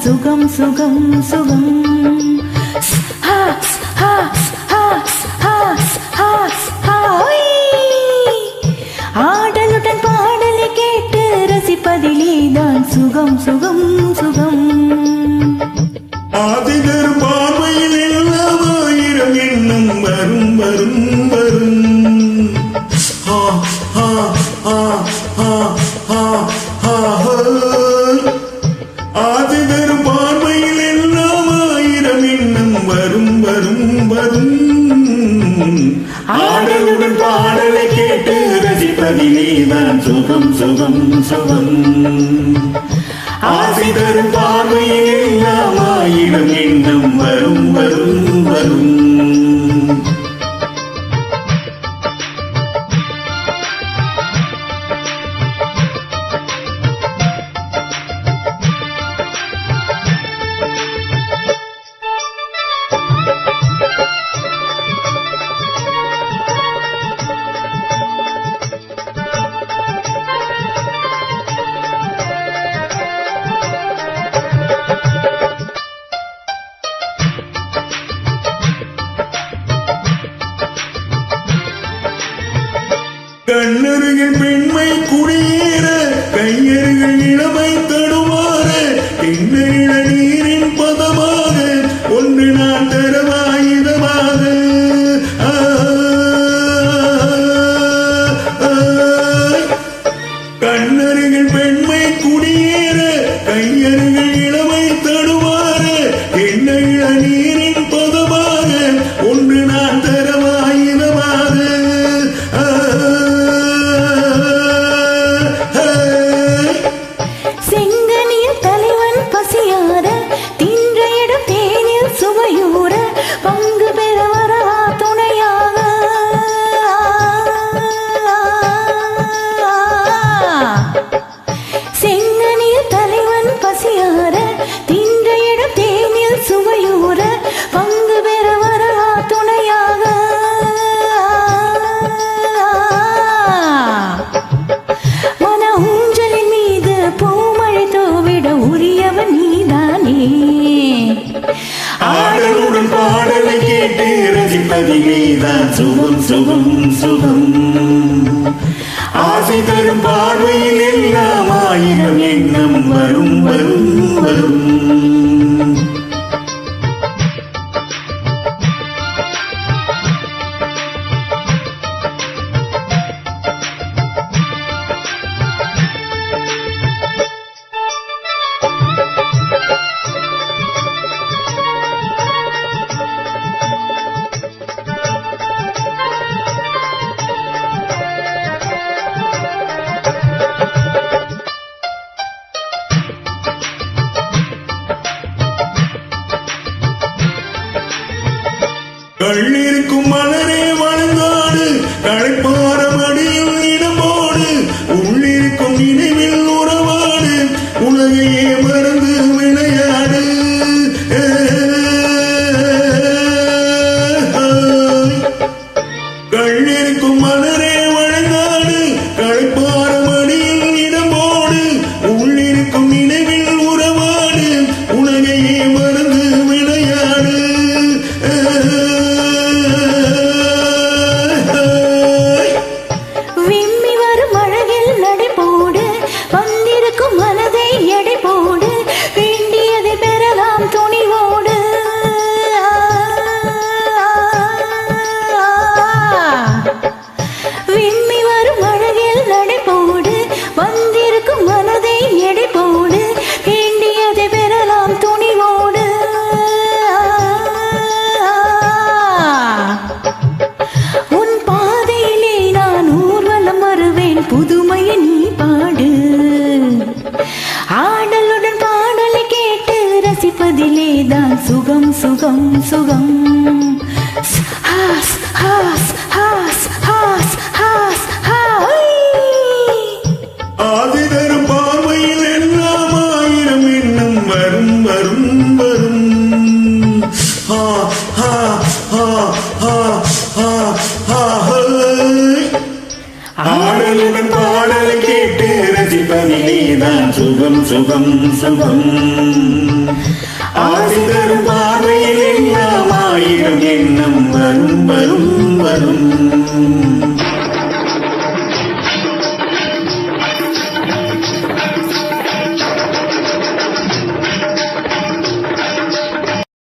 சுகம் சுகம் சுகம். ஆடலுடன் பாடலை கேட்டு ரசிப்பதிலே தான் சுகம் சுகம் சுகம். ஆதிதர் பார்வையில் எல்லாம் ஆயிரம் எண்ணம் வரும் வரும் வரும். ஆ, ஆ, ஆ, ஆ, ரசிப்பதிலே சுகம் சுகம் சுகம். ஆசை தரும் பார்வையில் எல்லாம் ஆயிடும் எண்ணம் வரும் வரும் வரும். கண்ணருகில் பெண்மை குடியேற கையருகில் இளமை தடுமாற கிண்ணறில நீரின் பதமாக ஒன்று நான் தரவாயுதமாக ஆ, கண்ணருகில் பெண்மை குடியேற கையருகில் ரசிப்பதிலேதான் சுகம் சுகம் சுகம். ஆசை தரும் பார்வையில் எல்லாம் ஆயிரம் எண்ணம் வரும் வரும் வரும். கள்ளிருக்கும் மலரே வளர்ந்தாடு களைப்பார தான் சுகம் சுகம் சுகம். ஹாஸ் ஹாஸ் ஹாஸ் ஹாஸ் ஹாஸ் ஹாய். ஆதிதரும் பார்வையில் எல்லாம் ஆயிரம் எண்ணம் வரும் வரும் வரும். ஆ, ஆ, ஆ, ஆ, ஆ, ஆ, ஆடலுடன் பாடலை கேட்டு ரசிப்பதிலேதான் சுகம் சுகம் சுகம். ஆசி தரும் பார்வையில் எல்லாம் ஆயிரம் எண்ணம் வரும் வரும் வரும்.